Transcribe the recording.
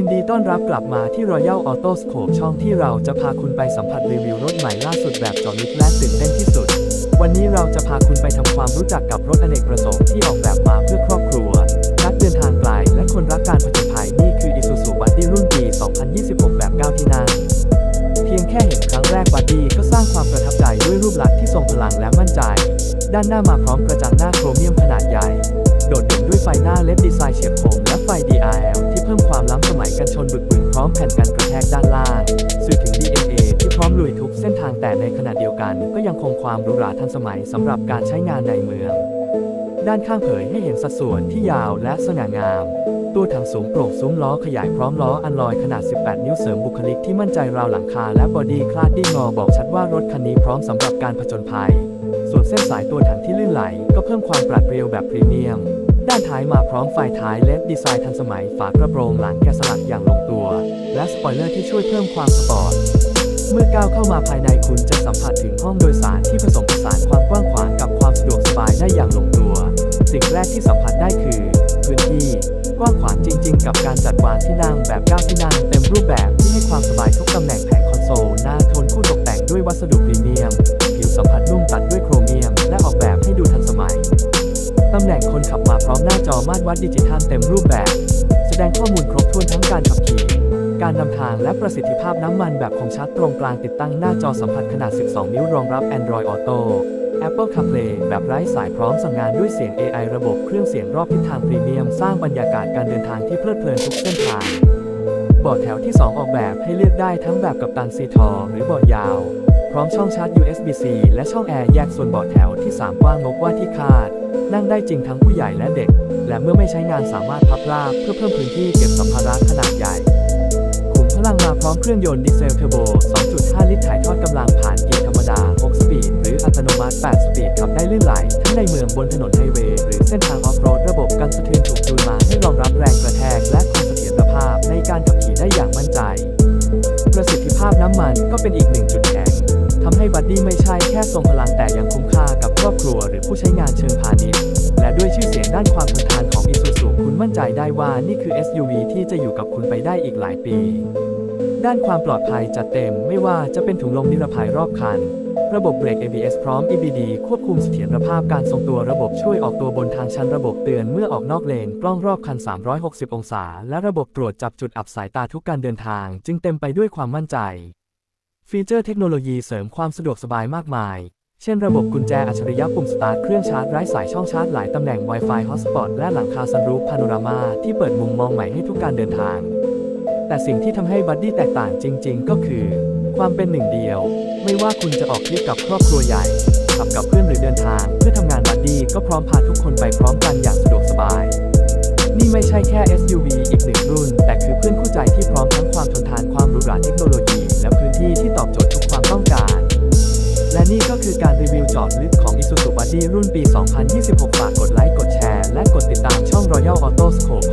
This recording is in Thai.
ินดีต้อนรับกลับมาที่ Royal Auto Scope ช่องที่เราจะพาคุณไปสัมผัสรีวิวรถใหม่ล่าสุดแบบเจาะลึกและตื่นเต้นที่สุด วันนี้เราจะพาคุณไปทำความรู้จักกับรถอเนกประสงค์ที่ออกแบบมาเพื่อครอบครัว นักเดินทางไกลและคนรักการผจญภัยนี่คือ Isuzu Buddy รุ่นปี 2026 แบบ 9 ที่นั่งเพียงแค่เห็นครั้งแรกบัดดี้ก็สร้างความประทับใจด้วยรูปลักษณ์ที่ทรงพลังและมั่นใจ ด้านหน้ามาพร้อมกระจังหน้าโครเมียมขนาดใหญ่ แผ่นกันกระแทกด้านล่าง สื่อถึง DNA ที่พร้อมลุยทุกเส้นทางแต่ในขณะเดียวกัน ก็ยังคงความหรูหราทันสมัยสำหรับการใช้งานในเมือง ด้านข้างเผยให้เห็นสัดส่วนที่ยาวและสง่างาม ตัวถังสูงโปร่งซุ้มล้อขยายพร้อมล้ออันลอยขนาด 18 นิ้วเสริมบุคลิกที่มั่นใจราวหลังคาและบอดี้คลาดดิ้งงอบอกชัดว่ารถคันนี้พร้อมสำหรับการผจญภัย ส่วนเส้นสายตัวถังที่ลื่นไหล ก็เพิ่มความปราดเปรียวแบบพรีเมียมด้านท้ายมาพร้อมไฟท้ายเลดดีไซน์ทันสมัยฝากระโปรงหลังแกะสลักอย่างลงตัว และสปอยเลอร์ที่ช่วยเพิ่มความสปอร์ต เมื่อก้าวเข้ามาภายในคุณจะสัมผัสถึงห้องโดยสารที่ผสมผสานความกว้างขวางกับความสะดวกสบายได้อย่างลงตัว สิ่งแรกที่สัมผัสได้คือ พื้นที่กว้างขวางจริง ๆ กับการจัดวางที่นั่งแบบ9ที่นั่งเต็มรูปแบบที่ให้ความสบายทุกตำแหน่งแผงคอนโซลหน้าโทนคู่ตกแต่งด้วยวัสดุพรีเมียม ผิวสัมผัสนุ่มตัดด้วยโครเมียม และออกแบบให้ดูทันสมัยตำแหน่งคนขับมาพร้อมหน้าจอมาตรวัดดิจิทัลเต็มรูปแบบ แสดงข้อมูลครบ การนำทางและประสิทธิภาพน้ำมันแบบคมชัดตรงกลางติดตั้งหน้าจอสัมผัสขนาด 12 นิ้วรองรับ Android Auto Apple CarPlay แบบไร้สายพร้อมสั่งงานด้วยเสียง AI ระบบเครื่องเสียงรอบทิศทางพรีเมียม สร้างบรรยากาศการเดินทางที่เพลิดเพลินทุกเส้นทางเบาะแถวที่ 2 ออกแบบให้เลือกได้ทั้งแบบกับตันซีทอหรือเบาะยาว พร้อมช่องชาร์จ USB-C และช่องแอร์แยกส่วนเบาะแถวที่ 3 กว้างงกว่าที่คาด นั่งได้จริงทั้งผู้ใหญ่และเด็ก และเมื่อไม่ใช้งานสามารถพับราบเพื่อเพิ่มพื้นที่เก็บสัมภาระขนาดใหญ่ ลังมาพร้อมเครื่องยนต์ดีเซลเทอร์โบ 2.5 ลิตรถ่ายทอดกำลังผ่านเกียร์ธรรมดา 6 สปีด หรืออัตโนมัติ 8 สปีดขับได้ลื่นไหล ทั้งในเมืองบนถนนไฮเวย์หรือเส้นทางออฟโรด ระบบกันสะเทือนถูกจูนมาให้รองรับแรงกระแทก และคงเสถียรภาพในการขับขี่ได้อย่างมั่นใจ ประสิทธิภาพน้ำมันก็เป็นอีกหนึ่งจุดแข็งทำให้บัดดี้ไม่ใช่แค่ทรงพลังแต่ยังคุ้มค่ากับครอบครัวหรือผู้ใช้งานเชิงพาณิชย์ และด้วยชื่อเสียงด้านความทนทาน มั่นใจได้ว่านี่คือ SUV ที่จะอยู่กับคุณไปได้อีกหลายปี ด้านความปลอดภัยจัดเต็มไม่ว่าจะเป็นถุงลมนิรภัยรอบคัน ระบบเบรก ABS พร้อม EBD ควบคุมเสถียรภาพการทรงตัวระบบช่วยออกตัวบนทางชันระบบเตือนเมื่อออกนอกเลนกล้องรอบคัน 360 องศา และระบบตรวจจับจุดอับสายตาทุกการเดินทาง จึงเต็มไปด้วยความมั่นใจ ฟีเจอร์เทคโนโลยีเสริมความสะดวกสบายมากมาย เช่นระบบกุญแจอัจฉริยะปุ่มสตาร์ทเครื่องชาร์จไร้สายช่องชาร์จหลายตำแหน่ง Wi-Fi Hotspot และหลังคาซันรูฟพาโนรามาที่เปิดมุมมองใหม่ให้ทุกการเดินทาง แต่สิ่งที่ทำให้บัดดี้แตกต่างจริง ๆ ก็คือ ความเป็นหนึ่งเดียว ไม่ว่าคุณจะออกทริปกับครอบครัวใหญ่ขับกับเพื่อนหรือเดินทาง เพื่อทำงานบัดดี้ก็พร้อมพาทุกคนไปพร้อมกันอย่างสะดวกสบาย นี่ไม่ใช่แค่ SUV อีกหนึ่งรุ่น แต่คือเพื่อนคู่ใจที่พร้อมทั้งความทนทานความหรูหราเทคโนโลยี และพื้นที่ รุ่นปี 2026 ฝากกดไลค์ กดแชร์ และกดติดตามช่อง Royal Auto Scope